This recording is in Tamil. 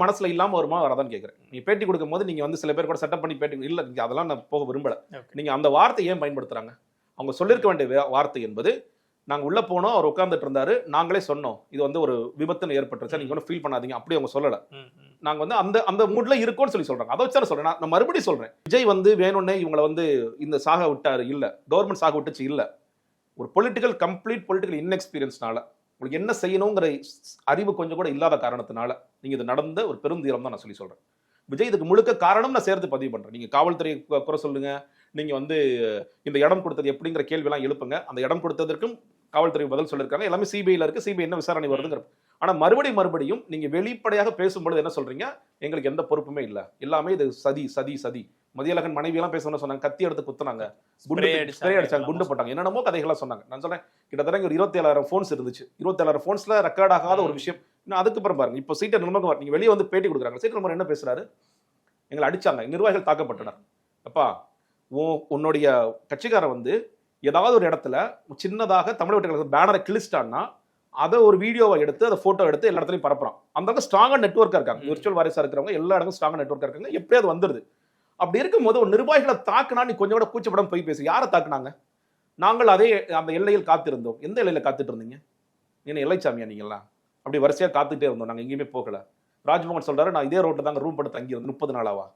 மனசுல இல்லாம வருமா வராதான்னு கேக்குறேன். நீ பேட்டி கொடுக்கும் போது நீங்க வந்து சில பேர் கூட செட்டப் பண்ணி பேட்டி இல்ல நீங்க அதெல்லாம் நான் போக விரும்பல. நீங்க அந்த வார்த்தை ஏன் பயன்படுத்துறாங்க? அவங்க சொல்லிருக்க வேண்டிய வார்த்தை என்பது நாங்க உள்ள போனோம் அவர் உட்கார்ந்துட்டு இருந்தாரு நாங்களே சொன்னோம். இது வந்து ஒரு விபத்துன்னு ஏற்பட்டுருச்சு நீங்க ஒன்றும் ஃபீல் பண்ணாதீங்க அப்படி அவங்க சொல்லல. நாங்க வந்து அந்த அந்த மூட்ல இருக்கோம்னு சொல்லி சொல்றாங்க. அதை வச்சு சொல்றேன். நான் நான் மறுபடியும் சொல்றேன். விஜய் வந்து வேணும்னே இவங்களை வந்து இந்த சாக விட்டாரு இல்ல. கவர்மெண்ட் சாக விட்டுச்சு இல்ல. ஒரு பொலிட்டிக்கல் கம்ப்ளீட் பொலிட்டிக்கல் இன்எக்ஸ்பீரியன்ஸ்னால உங்களுக்கு என்ன செய்யணுங்கிற ஸ்- அறிவு கொஞ்சம் கூட இல்லாத காரணத்தினால நீங்கள் இது நடந்த ஒரு பெருந்தீரம் தான் நான் சொல்லி சொல்கிறேன் விஜய் இதுக்கு முழுக்க காரணம் நான் சேர்த்து பதிவு பண்ணுறேன் நீங்கள் காவல்துறை குறை சொல்லுங்கள் நீங்கள் வந்து இந்த இடம் கொடுத்தது எப்படிங்கிற கேள்வியெல்லாம் எழுப்புங்க. அந்த இடம் கொடுத்ததற்கும் காவல்துறை பதில் சொல்லியிருக்காங்க. எல்லாமே சிபிஐயில் இருக்குது சிபிஐ என்ன விசாரணை வருதுங்கிற ஆனால் மறுபடியும் மறுபடியும் நீங்கள் வெளிப்படையாக பேசும்பொழுது என்ன சொல்கிறீங்க எங்களுக்கு எந்த பொறுப்புமே இல்லை. எல்லாமே இது சதி சதி சதி. மதியழகன் மனைவி எல்லாம் பேசணும்னு சொன்னாங்க. கத்தி எடுத்து குத்துனாங்க. குண்டு ஸ்ப்ரே அடிச்சாங்க குண்டு போட்டாங்க. என்னென்னமோ கதைகள்லாம் சொன்னாங்க. நான் சொல்றேன் கிட்டத்தட்ட ஒரு இருபத்தி ஏழாயிரம் ஃபோன்ஸ் இருந்துச்சு. இருபத்தி ஏழாயிரம் ஃபோன்ஸ்ல ரெக்கார்ட் ஆகாத ஒரு விஷயம். இன்னும் அதுக்கப்புறம் பாருங்க. இப்போ சீட்டர் நிர்மகுமார் நீங்க வெளியே வந்து பேட்டி கொடுக்குறாங்க. சீட்டர் நிர்மகுமார் என்ன பேசுறாரு? எங்களை அடிச்சாங்க. நிர்வாகிகள் தாக்கப்பட்டனர். அப்பா உன் உன்னுடைய கட்சிக்காரன் வந்து ஏதாவது ஒரு இடத்துல சின்னதாக தமிழ் வெட்டுகளுக்கு பேனரை கிழிச்சிட்டான்னா அதை ஒரு வீடியோவை எடுத்து அதை போட்டோ எடுத்து எல்லா இடத்துலையும் பரப்புறான். அந்த அளவுக்கு ஸ்ட்ராங்கா நெட்ஒர்க்கா இருக்காங்க. விர்ச்சுவல் வாரிசா இருக்கிறவங்க எல்லா இடங்களும் ஸ்ட்ராங்கா நெட்ஒர்க்கா இருக்காங்க. எப்படியாவது வந்துருது. அப்படி இருக்கும்போது ஒரு நிர்வாகிகளை தாக்குனா நீ கொஞ்சம் கூட கூச்சப்படம் போய் பேசு. யாரை தாக்குனாங்க? நாங்கள் அதே அந்த எல்லையில் காத்திருந்தோம். எந்த எல்லையில் காத்துட்டு இருந்தீங்க என்ன எல்லைச்சாமியா நீங்களாம் அப்படி வரிசையாக காத்துட்டே இருந்தோம். நாங்கள் எங்கேயுமே போகல. ராஜ்மோகன் சொல்றாரு நான் இதே ரோட்டில் தாங்க ரூம் படுத்து தங்கியிருந்தேன். முப்பது நாளாவா?